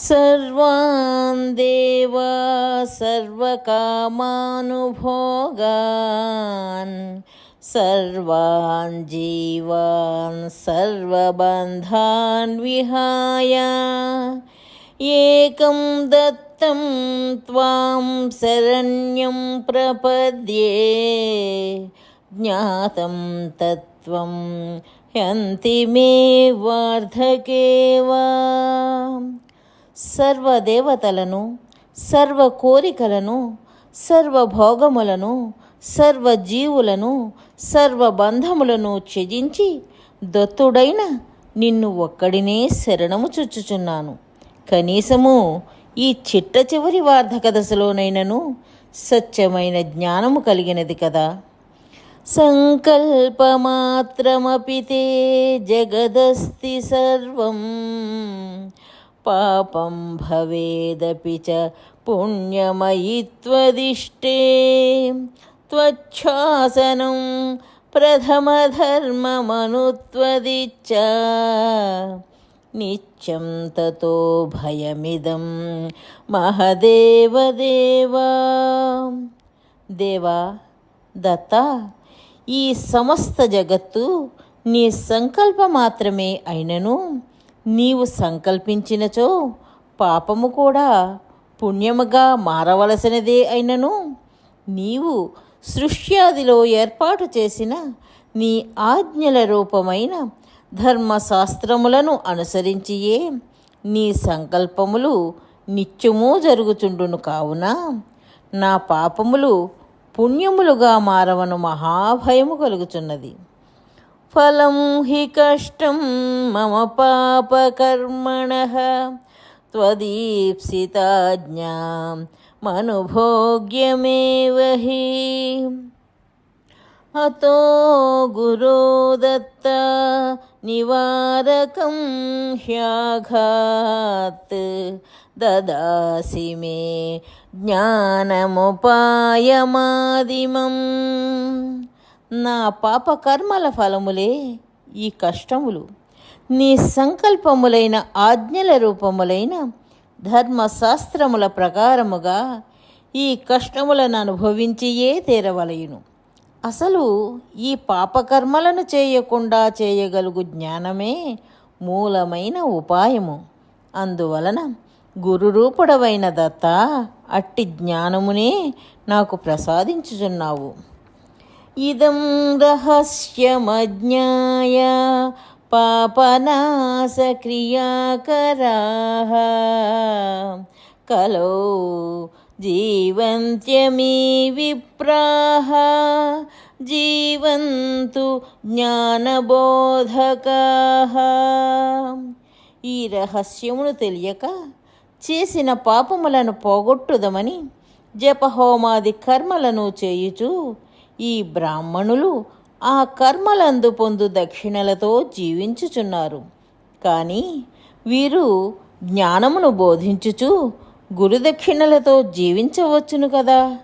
सर्वान् देवा सर्वकामानुभोगान् सर्वान् जीवान् सर्वबन्धान् विहाय एकं दत्तं त्वां शरण्यं प्रपद्ये ज्ञातं तत्त्वं ह्यन्ति मे वार्धके वा సర్వ దేవతలను సర్వ కోరికలను సర్వభోగములను సర్వ బంధములను త్యజించి దత్తుడైన నిన్ను ఒక్కడినే శరణము చుచ్చుచున్నాను కనీసము ఈ చిట్ట చివరి వార్ధక దశలోనైనను సత్యమైన జ్ఞానము కలిగినది కదా. సంకల్పమాత్రమపి తే జగదస్తి సర్వం. పాపం భవేదపి చ పుణ్యమయి త్వదిష్టే త్వచ్ఛాసనం ప్రథమధర్మమనుత్వదిచ్చ. నిత్యం తతో భయమిదం మహదేవదేవా. దేవా దత్త ఈ సమస్త జగత్తు నీ సంకల్ప మాత్రమే అయినను నీవు సంకల్పించినచో పాపము కూడా పుణ్యముగా మారవలసినదే అయినను. నీవు సృష్ట్యాదిలో ఏర్పాటు చేసిన నీ ఆజ్ఞల రూపమైన ధర్మశాస్త్రములను అనుసరించియే నీ సంకల్పములు నిత్యము జరుగుచుండును కావున. నా పాపములు పుణ్యములుగా మారవను మహాభయము కలుగుచున్నది. फलं हि कष्टं मम पापकर्मणः त्वदीप्सिताज्ञां मनुभोग्यमेव हि अतो गुरो दत्त निवारकं ह्याघात् ददासि मे ज्ञानमुपायमादिमम् నా పాప కర్మల ఫలములే ఈ కష్టములు. నీ సంకల్పములైన ఆజ్ఞల రూపములైన ధర్మశాస్త్రముల ప్రకారముగా ఈ కష్టములను అనుభవించియే తీరవలయును. అసలు ఈ పాపకర్మలను చేయకుండా చేయగలుగు జ్ఞానమే మూలమైన ఉపాయము. అందువలన గురురూపుడవైన దత్త అట్టి జ్ఞానమునే నాకు ప్రసాదించుచున్నావు. ఇదం రహస్యమజ్ఞాయ పాపనాశక్రియాకరా కలో జీవంత్యమీ విప్రాహ జీవంతు జ్ఞానబోధకా ఈ రహస్యమును తెలియక చేసిన పాపములను పోగొట్టుదమని జపహోమాది కర్మలను చేయుచు ఈ బ్రాహ్మణులు ఆ కర్మలందు పొందు దక్షిణలతో జీవించుచున్నారు. కానీ వీరు జ్ఞానమును బోధించుచు గురుదక్షిణలతో జీవించవచ్చును కదా?